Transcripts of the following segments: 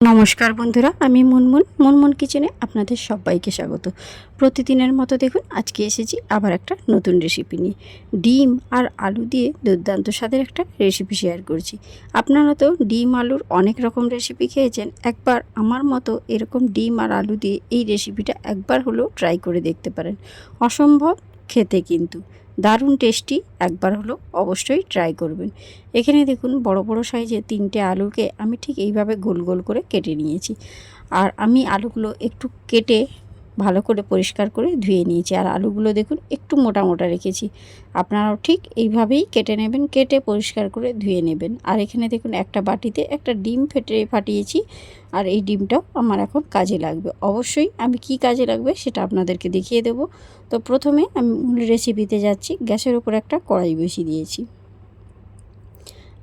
নমস্কার বন্ধুরা, আমি মুনমুন। মুনমুন কিচেনে আপনাদের সবাইকে স্বাগত। প্রতিদিনের মতো দেখুন, আজকে এসেছি আবার একটা নতুন রেসিপি নিয়ে। ডিম আর আলু দিয়ে দুর্দান্ত স্বাদের একটা রেসিপি শেয়ার করছি। আপনারা তো ডিম, আলুর অনেক রকম রেসিপি খেয়েছেন। একবার আমার মতো এরকম ডিম আর আলু দিয়ে এই রেসিপিটা একবার হলেও ট্রাই করে দেখতে পারেন। অসম্ভব খেতে কিন্তু। দারুণ টেস্টি, একবার হলো অবশ্যই ট্রাই করবেন। এখানে দেখুন বড় বড় সাইজে তিনটে আলুকে আমি ঠিক এইভাবে গোল গোল করে কেটে নিয়েছি। আর আমি আলুগুলো একটু কেটে ভালো করে পরিষ্কার করে ধুয়ে নিয়েছি। আর আলুগুলো দেখুন, একটু মোটা মোটা রেখেছি। আপনারাও ঠিক এইভাবেই কেটে নেবেন, কেটে পরিষ্কার করে ধুয়ে নেবেন। আর এখানে দেখুন, একটা বাটিতে একটা ডিম ফেটে ফাটিয়েছি। আর এই ডিমটাও আমার এখন কাজে লাগবে। অবশ্যই আমি কি কাজে লাগবে সেটা আপনাদেরকে দেখিয়ে দেব। তো প্রথমে আমি মূল রেসিপিতে যাচ্ছি। গ্যাসের উপর একটা কড়াই বসিয়ে দিয়েছি।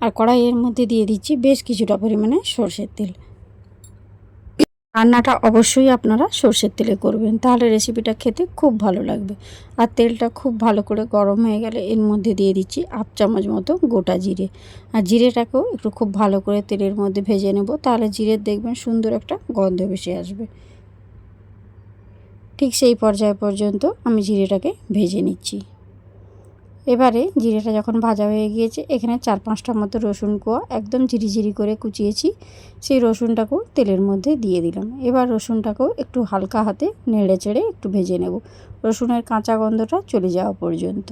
আর কড়াইয়ের মধ্যে দিয়ে দিচ্ছি বেশ কিছুটা পরিমাণে সর্ষের তেল। রান্নাটা অবশ্যই আপনারা সর্ষের তেলে করবেন। তাহলে রেসিপিটা খেতে খুব ভালো লাগবে। আর তেলটা খুব ভালো করে গরম হয়ে গেলে এর মধ্যে দিয়ে দিচ্ছি আপ চামচ মতো গোটা জিরে। আর জিরেটাকেও একটু খুব ভালো করে তেলের মধ্যে ভেজে নেব। তাহলে জিরের দেখবেন সুন্দর একটা গন্ধ ভেসে আসবে। ঠিক সেই পর্যায় পর্যন্ত আমি জিরেটাকে ভেজে নিচ্ছি। এবারে জিরেটা যখন ভাজা হয়ে গিয়েছে, এখানে চার পাঁচটার মতো রসুন কোয়া একদম ঝিরিঝিরি করে কুচিয়েছি। সেই রসুনটাকেও তেলের মধ্যে দিয়ে দিলাম। এবার রসুনটাকেও একটু হালকা হাতে নেড়ে চেড়ে একটু ভেজে নেব। রসুনের কাঁচা গন্ধটা চলে যাওয়া পর্যন্ত।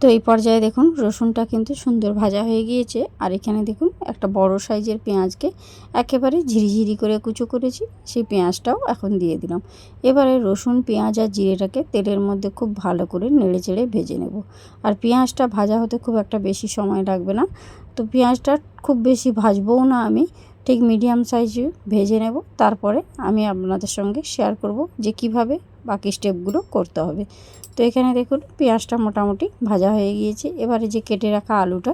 তো এই পর্যায়ে দেখুন রসুনটা কিন্তু সুন্দর ভাজা হয়ে গিয়েছে। আর এখানে দেখুন একটা বড় সাইজের পেঁয়াজকে একেবারে ঝিরিঝিরি করে কুচো করেছি, সেই পেঁয়াজটাও এখন দিয়ে দিলাম। এবারে রসুন, পেঁয়াজ আর জিরেটাকে তেলের মধ্যে খুব ভালো করে নেড়ে চেড়ে ভেজে নেব। আর পেঁয়াজটা ভাজা হতে খুব একটা বেশি সময় লাগবে না। তো পেঁয়াজটা খুব বেশি ভাজবও না আমি ঠিক মিডিয়াম সাইজে ভেজে নেব। তারপরে আমি আপনাদের সঙ্গে শেয়ার করব যে কীভাবে বাকি স্টেপগুলো করতে হবে। তো এখানে দেখুন পেঁয়াজটা মোটামুটি ভাজা হয়ে গিয়েছে। এবারে যে কেটে রাখা আলুটা,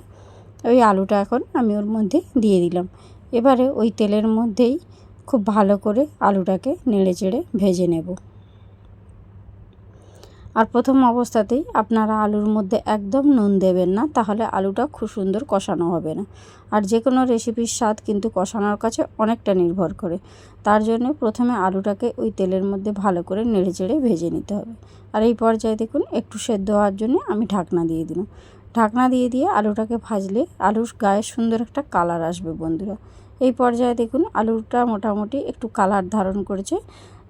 ওই আলুটা এখন আমি ওর মধ্যে দিয়ে দিলাম। এবারে ওই তেলের মধ্যেই খুব ভালো করে আলুটাকে নেড়ে চেড়ে ভেজে নেব। আর প্রথম অবস্থাতেই আপনারা আলুর মধ্যে একদম নুন দেবেন না, তাহলে আলুটা খুব সুন্দর কষানো হবে না। আর যে কোনো রেসিপির স্বাদ কিন্তু কষানোর কাছে অনেকটা নির্ভর করে। তার জন্য প্রথমে আলুটাকে ওই তেলের মধ্যে ভালো করে নেড়ে চেড়ে ভেজে নিতে হবে। আর এই পর্যায়ে দেখুন, একটু সেদ্ধ হওয়ার জন্য আমি ঢাকনা দিয়ে দিলাম। ঢাকনা দিয়ে দিয়ে আলুটাকে ভাজলে আলুর গায়ে সুন্দর একটা কালার আসবে বন্ধুরা। এই পর্যায়ে দেখুন, আলুটা মোটামুটি একটু কালার ধারণ করেছে।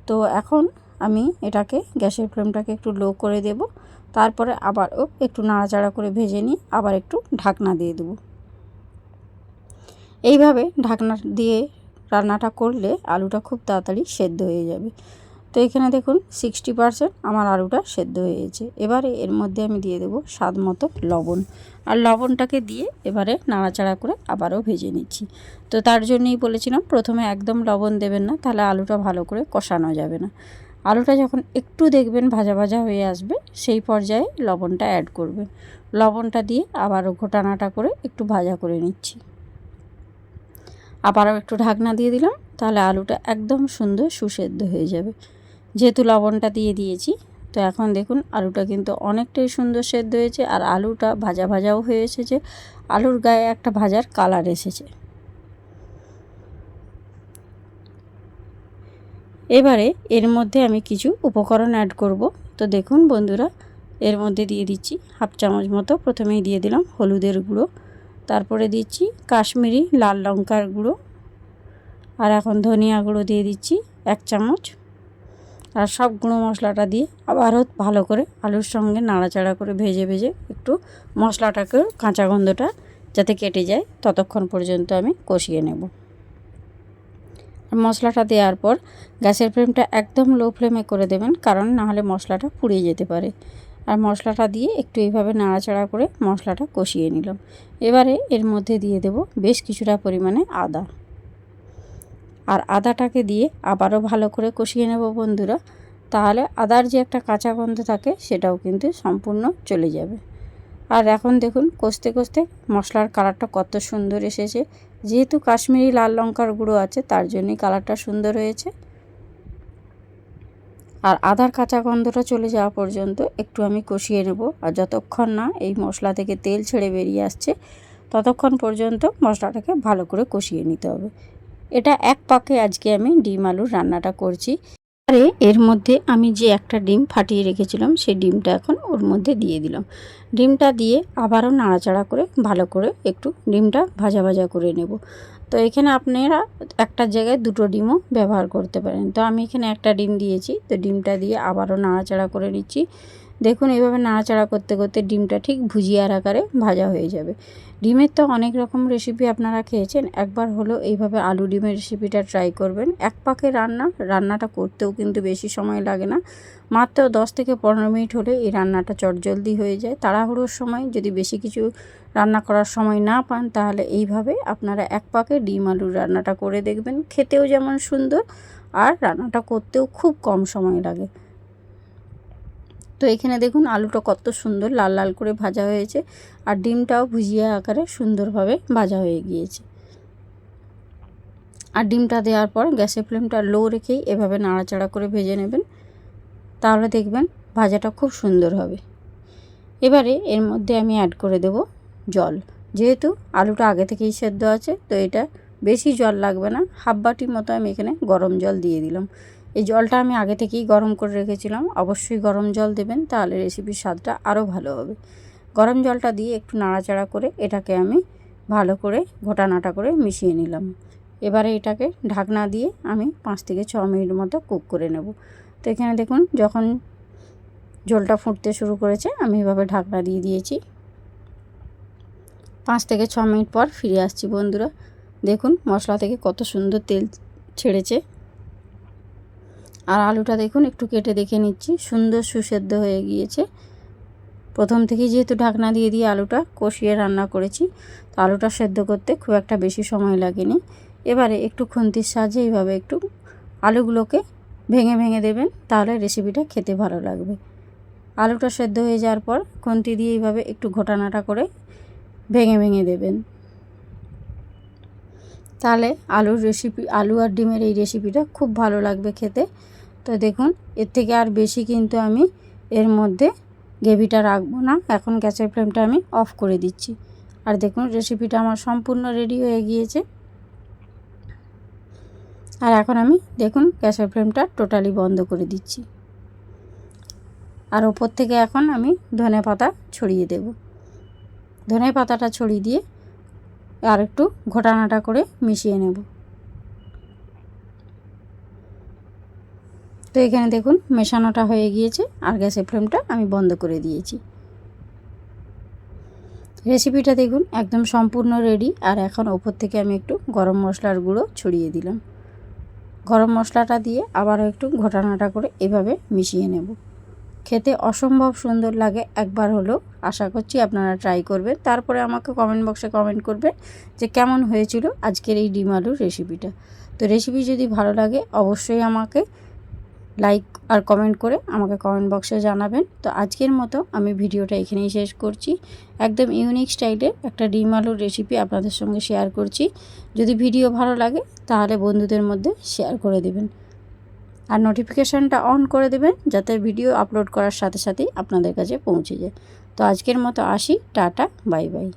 তো এখন আমি এটাকে, গ্যাসের ফ্লেমটাকে একটু লো করে দেব। তারপরে আবারও একটু নাড়াচাড়া করে ভেজে নিয়ে আবার একটু ঢাকনা দিয়ে দেবো। এইভাবে ঢাকনা দিয়ে রান্নাটা করলে আলুটা খুব তাড়াতাড়ি সেদ্ধ হয়ে যাবে। তো এখানে দেখুন সিক্সটি পারসেন্ট আমার আলুটা সেদ্ধ হয়ে গেছে এবারে এর মধ্যে আমি দিয়ে দেবো স্বাদ মতো লবণ। আর লবণটাকে দিয়ে এবারে নাড়াচাড়া করে আবারও ভেজে নিচ্ছি। তো তার জন্যই বলেছিলাম, প্রথমে একদম লবণ দেবেন না, তাহলে আলুটা ভালো করে কষানো যাবে না। আলুটা যখন একটু দেখবেন ভাজা ভাজা হয়ে আসবে, সেই পর্যায়ে লবণটা অ্যাড করবেন লবণটা দিয়ে আবারও ঘোটানাটা করে একটু ভাজা করে নিচ্ছি। আবারও একটু ঢাকনা দিয়ে দিলাম, তাহলে আলুটা একদম সুন্দর সুসেদ্ধ হয়ে যাবে। যেহেতু লবণটা দিয়ে দিয়েছি, তো এখন দেখুন আলুটা কিন্তু অনেকটাই সুন্দর সেদ্ধ হয়েছে, আর আলুটা ভাজা ভাজাও হয়ে এসেছে। আলুর গায়ে একটা ভাজার কালার এসেছে। এবারে এর মধ্যে আমি কিছু উপকরণ অ্যাড করব। তো দেখুন বন্ধুরা, এর মধ্যে দিয়ে দিচ্ছি হাফ চামচ মতো। প্রথমেই দিয়ে দিলাম হলুদের গুঁড়ো। তারপরে দিচ্ছি কাশ্মীরি লাল লঙ্কার গুঁড়ো। আর এখন ধনিয়া গুঁড়ো দিয়ে দিচ্ছি এক চামচ। আর সব গুঁড়ো মশলাটা দিয়ে আবারও ভালো করে আলুর সঙ্গে নাড়াচাড়া করে ভেজে ভেজে একটু মশলাটাকে কাঁচা গন্ধটা যাতে কেটে যায়, ততক্ষণ পর্যন্ত আমি কষিয়ে নেব। মশলাটা দেওয়ার পর গ্যাসের ফ্লেমটা একদম লো ফ্লেমে করে দেবেন, কারণ নাহলে মশলাটা পুড়িয়ে যেতে পারে। আর মশলাটা দিয়ে একটু এইভাবে নাড়াচাড়া করে মশলাটা কষিয়ে নিলাম। এবারে এর মধ্যে দিয়ে দেব বেশ কিছুটা পরিমাণে আদা। আর আদাটাকে দিয়ে আবারও ভালো করে কষিয়ে নেব বন্ধুরা, তাহলে আদার যে একটা কাঁচা গন্ধ থাকে সেটাও কিন্তু সম্পূর্ণ চলে যাবে। আর এখন দেখুন, কষতে কষতে মশলার কালারটা কত সুন্দর এসেছে। যেহেতু কাশ্মীরি লাল লঙ্কার গুঁড়ো আছে, তার জন্যই কালারটা সুন্দর হয়েছে। আর আদার কাঁচা গন্ধটা চলে যাওয়া পর্যন্ত একটু আমি কষিয়ে নেব। আর যতক্ষণ না এই মশলা থেকে তেল ছেড়ে বেরিয়ে আসছে, ততক্ষণ পর্যন্ত মশলাটাকে ভালো করে কষিয়ে নিতে হবে। এটা এক পাকে আজকে আমি ডিম আলুর রান্নাটা করছি। আরে এর মধ্যে আমি যে একটা ডিম ফাটিয়ে রেখেছিলাম সেই ডিমটা এখন ওর মধ্যে দিয়ে দিলাম। ডিমটা দিয়ে আবারও নাড়াচাড়া করে, ভালো করে একটু ডিমটা ভাজা ভাজা করে নেব। তো এখানে আপনারা একটা জায়গায় দুটো ডিমও ব্যবহার করতে পারেন। তো আমি এখানে একটা ডিম দিয়েছি, তো ডিমটা দিয়ে আবারও নাড়াচাড়া করে নিচ্ছি। দেখুন এইভাবে নাড়াচাড়া করতে করতে ডিমটা ঠিক ভুজিয়ার আকারে ভাজা হয়ে যাবে। ডিমের তো অনেক রকম রেসিপি আপনারা খেয়েছেন। একবার হলো এইভাবে আলু ডিমের রেসিপিটা ট্রাই করবেন। এক পাকে রান্না, রান্নাটা করতেও কিন্তু বেশি সময় লাগে না। মাত্র দশ থেকে পনেরো মিনিট হলে এই রান্নাটা চটজলদি হয়ে যায়। তাড়াহুড়োর সময় যদি বেশি কিছু রান্না করার সময় না পান, তাহলে এইভাবে আপনারা এক পাকে ডিম আলুর রান্নাটা করে দেখবেন। খেতেও যেমন সুন্দর আর রান্নাটা করতেও খুব কম সময় লাগে। তো এখানে দেখুন আলুটা কত সুন্দর লাল লাল করে ভাজা হয়েছে আর ডিমটাও ভুজিয়া আকারে সুন্দরভাবে ভাজা হয়ে গিয়েছে। আর ডিমটা দেওয়ার পর গ্যাসের ফ্লেমটা লো রেখেই এভাবে নাড়াচাড়া করে ভেজে নেবেন। তাহলে দেখবেন ভাজাটা খুব সুন্দর হবে। এবারে এর মধ্যে আমি অ্যাড করে দেব জল। যেহেতু আলুটা আগে থেকেই সেদ্ধ আছে, তো এটা বেশি জল লাগবে না। হাফ বাটির মতো আমি এখানে গরম জল দিয়ে দিলাম। এই জলটা আমি আগে থেকেই গরম করে রেখেছিলাম। অবশ্যই গরম জল দেবেন, তাহলে রেসিপির স্বাদটা আরও ভালো হবে। গরম জলটা দিয়ে একটু নাড়াচাড়া করে এটাকে আমি ভালো করে ঘোটানাটা করে মিশিয়ে নিলাম। এবারে এটাকে ঢাকনা দিয়ে আমি পাঁচ থেকে ছ মিনিট মতো কুক করে নেব। তো এখানে দেখুন, যখন জলটা ফুটতে শুরু করেছে, আমি এভাবে ঢাকনা দিয়ে দিয়েছি। পাঁচ থেকে ছ মিনিট পর ফিরে আসছি বন্ধুরা। দেখুন, মশলা থেকে কত সুন্দর তেল ছেড়েছে। আর আলুটা দেখুন, একটু কেটে দেখে নিচ্ছি। সুন্দর সুসেদ্ধ হয়ে গিয়েছে। প্রথম থেকেই যেহেতু ঢাকনা দিয়ে দিয়ে আলুটা কষিয়ে রান্না করেছি, তো আলুটা সেদ্ধ করতে খুব একটা বেশি সময় লাগেনি। এবারে একটু খুন্তির সাহায্যে এইভাবে একটু আলুগুলোকে ভেঙে ভেঙে দেবেন, তাহলে রেসিপিটা খেতে ভালো লাগবে। আলুটা সেদ্ধ হয়ে যাওয়ার পর খুন্তি দিয়ে এইভাবে একটু ঘোটানাটা করে ভেঙে ভেঙে দেবেন। তাহলে আলুর রেসিপি আলু আর ডিমের এই রেসিপিটা খুব ভালো লাগবে খেতে। তো দেখুন, এর থেকে আর বেশি কিন্তু আমি এর মধ্যে গ্রেভিটা রাখব না। এখন গ্যাসের ফ্লেমটা আমি অফ করে দিচ্ছি। আর দেখুন রেসিপিটা আমার সম্পূর্ণ রেডি হয়ে গিয়েছে। আর এখন আমি দেখুন, গ্যাসের ফ্লেমটা টোটালি বন্ধ করে দিচ্ছি। আর ওপর থেকে এখন আমি ধনে পাতা ছড়িয়ে দেব। ধনে পাতাটা ছড়িয়ে দিয়ে আর একটু ঘোটানাটা করে মিশিয়ে নেব। তো এখানে দেখুন মেশানোটা হয়ে গিয়েছে আর গ্যাসের ফ্লেমটা আমি বন্ধ করে দিয়েছি। রেসিপিটা দেখুন একদম সম্পূর্ণ রেডি আর এখন ওপর থেকে আমি একটু গরম মশলার গুঁড়ো ছড়িয়ে দিলাম। গরম মশলাটা দিয়ে আবারও একটু ঘটানাটা করে এভাবে মিশিয়ে নেব। খেতে অসম্ভব সুন্দর লাগে, একবার হলো আশা করছি আপনারা ট্রাই করবেন। তারপরে আমাকে কমেন্ট বক্সে কমেন্ট করবেন যে কেমন হয়েছিল আজকের এই ডিম আলুর রেসিপিটা। তো রেসিপি যদি ভালো লাগে অবশ্যই আমাকে লাইক আর কমেন্ট করে আমাকে কমেন্ট বক্সে জানাবেন। তো আজকের মতো আমি ভিডিওটা এখানেই শেষ করছি। একদম ইউনিক স্টাইলের একটা ডিম আলুর রেসিপি আপনাদের সঙ্গে শেয়ার করছি। যদি ভিডিও ভালো লাগে, তাহলে বন্ধুদের মধ্যে শেয়ার করে দেবেন। আর নোটিফিকেশানটা অন করে দেবেন, যাতে ভিডিও আপলোড করার সাথে সাথেই আপনাদের কাছে পৌঁছে যায়। তো আজকের মতো আসি, টাটা বাই বাই